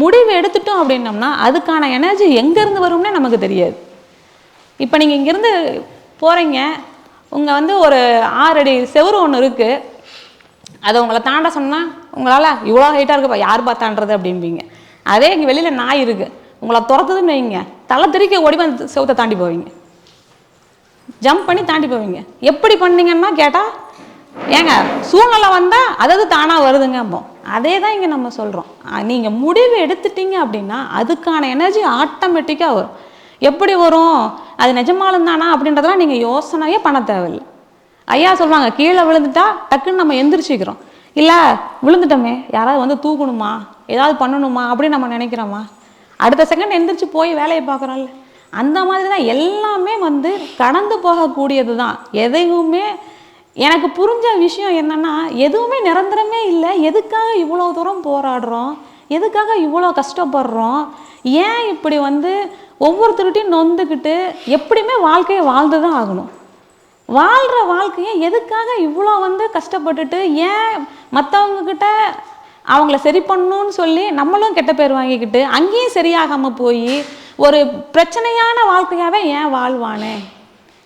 முடிவு எடுத்துட்டோம் அப்படின்னோம்னா அதுக்கான எனர்ஜி எங்கேருந்து வரும்னே நமக்கு தெரியாது. இப்போ நீங்கள் இங்கேருந்து போகிறீங்க உங்கள் வந்து ஒரு ஆறடி செவுரு ஒன்று இருக்குது அதை உங்களை தாண்ட சொன்னால் உங்களால் இவ்வளோ ஹைட்டாக இருக்குப்பா யார் பார்த்தான்றது அப்படிம்பீங்க. அதே இங்கே வெளியில் நாய் இருக்குது உங்களை துரத்துதுன்னு வைங்க. தலை திருக்கி ஓடி வந்து செவத்தை தாண்டி போவீங்க. ஜம்ப் பண்ணி தாண்டி போவீங்க. எப்படி பண்ணீங்கன்னா கேட்டால் ஏங்க சூழ்நிலை வந்தால் அதாவது தானாக வருதுங்க அப்போ. அதே தான் இங்கே நம்ம சொல்கிறோம் நீங்கள் முடிவு எடுத்துட்டீங்க அப்படின்னா அதுக்கான எனர்ஜி ஆட்டோமேட்டிக்காக வரும். எப்படி வரும்? அது நிஜமாலும் தானா அப்படின்றதெல்லாம் நீங்கள் யோசனையே பண்ண தேவையில்லை. ஐயா சொல்லுவாங்க கீழே விழுந்துட்டா டக்குன்னு நம்ம எந்திரிச்சிக்கிறோம். இல்லை விழுந்துட்டோமே யாராவது வந்து தூக்கணுமா? ஏதாவது பண்ணணுமா? அப்படின்னு நம்ம நினைக்கிறோமா? அடுத்த செகண்ட் எந்திரிச்சு போய் வேலையை பார்க்குறோம்ல அந்த மாதிரி தான் எல்லாமே வந்து கடந்து போகக்கூடியது தான் எதையுமே எனக்கு புரிஞ்ச விஷயம் என்னென்னா எதுவுமே நிரந்தரமே இல்லை. எதுக்காக இவ்வளோ தூரம் போராடுறோம்? எதுக்காக இவ்வளோ கஷ்டப்படுறோம்? ஏன் இப்படி வந்து ஒவ்வொருத்தருகிட்டையும் நொந்துக்கிட்டு எப்படியுமே வாழ்க்கையை வாழ்ந்து தான் ஆகணும். வாழ்கிற வாழ்க்கையை எதுக்காக இவ்வளோ வந்து கஷ்டப்பட்டுட்டு ஏன் மற்றவங்கக்கிட்ட அவங்கள சரி பண்ணணும்னு சொல்லி நம்மளும் கெட்ட பேர் வாங்கிக்கிட்டு அங்கேயும் சரியாகாமல் போய் ஒரு பிரச்சனையான வாழ்க்கையாகவே ஏன் வாழ்வானே?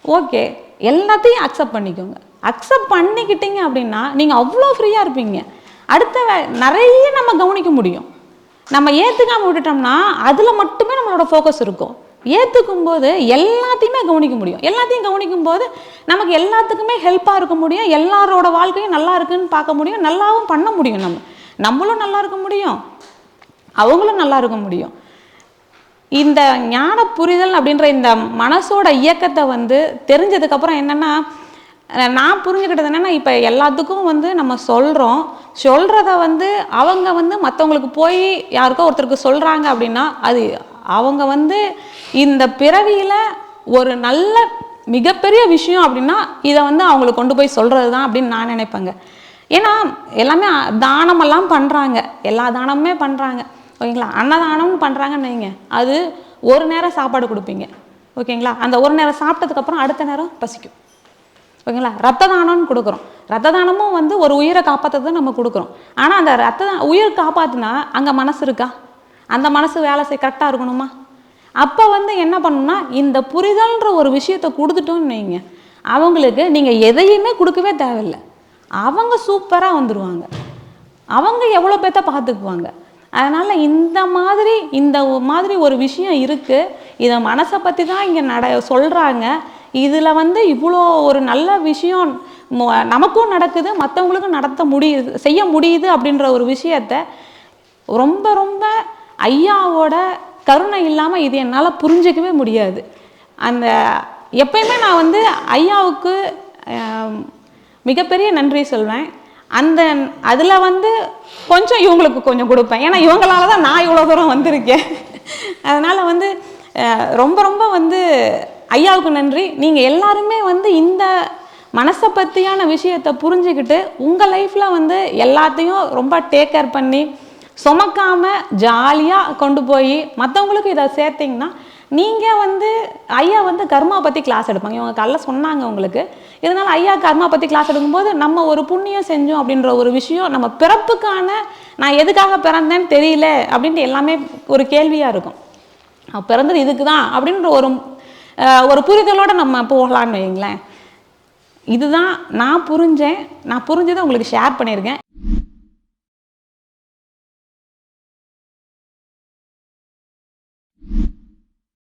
ஓகே. எல்லாத்தையும் அக்செப்ட் பண்ணிக்கோங்க. அக்செப்ட் பண்ணிக்கிட்டீங்க அப்படின்னா நீங்கள் அவ்வளோ ஃப்ரீயாக இருப்பீங்க. அடுத்த வே- நிறைய நம்ம கவனிக்க முடியும். நம்ம ஏற்றுக்காம விட்டுட்டோம்னா அதில் மட்டுமே நம்மளோட ஃபோக்கஸ் இருக்கும். ஏற்றுக்கும் போது எல்லாத்தையுமே கவனிக்க முடியும். எல்லாத்தையும் கவனிக்கும் போது நமக்கு எல்லாத்துக்குமே ஹெல்ப்பாக இருக்க முடியும். எல்லாரோட வாழ்க்கையும் நல்லா இருக்குன்னு பார்க்க முடியும். நல்லாவும் பண்ண முடியும் நம்ம. நம்மளும் நல்லா இருக்க முடியும். அவங்களும் நல்லா இருக்க முடியும். இந்த ஞான புரிதல் அப்படின்ற இந்த மனசோட இயக்கத்தை வந்து தெரிஞ்சதுக்கப்புறம் என்னென்னா நான் புரிஞ்சுக்கிட்டது என்னென்னா இப்போ எல்லாத்துக்கும் வந்து நம்ம சொல்கிறோம் சொல்கிறத வந்து அவங்க வந்து மற்றவங்களுக்கு போய் யாருக்கோ ஒருத்தருக்கு சொல்கிறாங்க அப்படின்னா அது அவங்க வந்து இந்த பிறவியில் ஒரு நல்ல மிகப்பெரிய விஷயம் அப்படின்னா இதை வந்து அவங்களுக்கு கொண்டு போய் சொல்கிறது தான் அப்படின்னு நான் நினைப்பேங்க. ஏன்னா எல்லாமே தானமெல்லாம் பண்ணுறாங்க எல்லா தானமுமே பண்ணுறாங்க ஓகேங்களா? அன்னதானம்னு பண்ணுறாங்கன்னு வைங்க. அது ஒரு நேரம் சாப்பாடு கொடுப்பீங்க. ஓகேங்களா? அந்த ஒரு நேரம் சாப்பிட்டதுக்கப்புறம் அடுத்த நேரம் பசிக்கும். ஓகேங்களா? ரத்த தானம்னு கொடுக்குறோம். ரத்த தானமும் வந்து ஒரு உயிரை காப்பாற்றுறது நம்ம கொடுக்குறோம். ஆனால் அந்த ரத்த உயிர் காப்பாற்றினா அங்கே மனசு இருக்கா? அந்த மனசு வேலை செய்ய கரெக்டாக இருக்கணுமா? அப்போ வந்து என்ன பண்ணணும்னா இந்த புரிதல்ன்ற ஒரு விஷயத்தை கொடுத்துட்டோம்னு வைங்க. அவங்களுக்கு நீங்கள் எதையுமே கொடுக்கவே தேவையில்லை. அவங்க சூப்பராக வந்துடுவாங்க அவங்க எவ்வளோ பேர்த்த பார்த்துக்குவாங்க. அதனால் இந்த மாதிரி இந்த மாதிரி ஒரு விஷயம் இருக்குது இதை மனசை பற்றி தான் இங்கே நட சொல்கிறாங்க இதில் வந்து இவ்வளோ ஒரு நல்ல விஷயம் மொ- நமக்கும் நடக்குது மற்றவங்களுக்கும் நடத்த முடியுது செய்ய முடியுது அப்படின்ற ஒரு விஷயத்த ரொம்ப ரொம்ப ஐயாவோட கருணை இல்லாமல் இது என்னால் புரிஞ்சிக்கவே முடியாது. அந்த எப்பயுமே நான் வந்து ஐயாவுக்கு மிகப்பெரிய நன்றி சொல்வேன். அந்த அதில் வந்து கொஞ்சம் இவங்களுக்கு கொஞ்சம் கொடுப்பேன். ஏன்னா இவங்களால தான் நான் இவ்வளோ தூரம் வந்திருக்கேன். அதனால் வந்து ரொம்ப ரொம்ப வந்து ஐயாவுக்கு நன்றி. நீங்கள் எல்லாருமே வந்து இந்த மனசை பற்றியான விஷயத்தை புரிஞ்சுக்கிட்டு உங்கள் லைஃப்பில் வந்து எல்லாத்தையும் ரொம்ப டேக் கேர் பண்ணி சுமக்காமல் ஜாலியாக கொண்டு போய் மற்றவங்களுக்கு இதை சேர்த்திங்கன்னா நீங்கள் வந்து ஐயா வந்து கர்மா பற்றி கிளாஸ் எடுப்பாங்க. இவங்க காலைல சொன்னாங்க உங்களுக்கு. இருந்தாலும் ஐயா கர்மா பற்றி கிளாஸ் எடுக்கும்போது நம்ம ஒரு புண்ணியம் செஞ்சோம் அப்படின்ற ஒரு விஷயம் நம்ம பிறப்புக்கான நான் எதுக்காக பிறந்தேன்னு தெரியல அப்படின்ட்டு எல்லாமே ஒரு கேள்வியாக இருக்கும். பிறந்தது இதுக்கு தான் அப்படின்ற ஒரு ஒரு புரிதலோடு நம்ம போகலான்னு வைங்களேன் இதுதான் நான் புரிஞ்சேன். நான் புரிஞ்சதை உங்களுக்கு ஷேர் பண்ணியிருக்கேன்.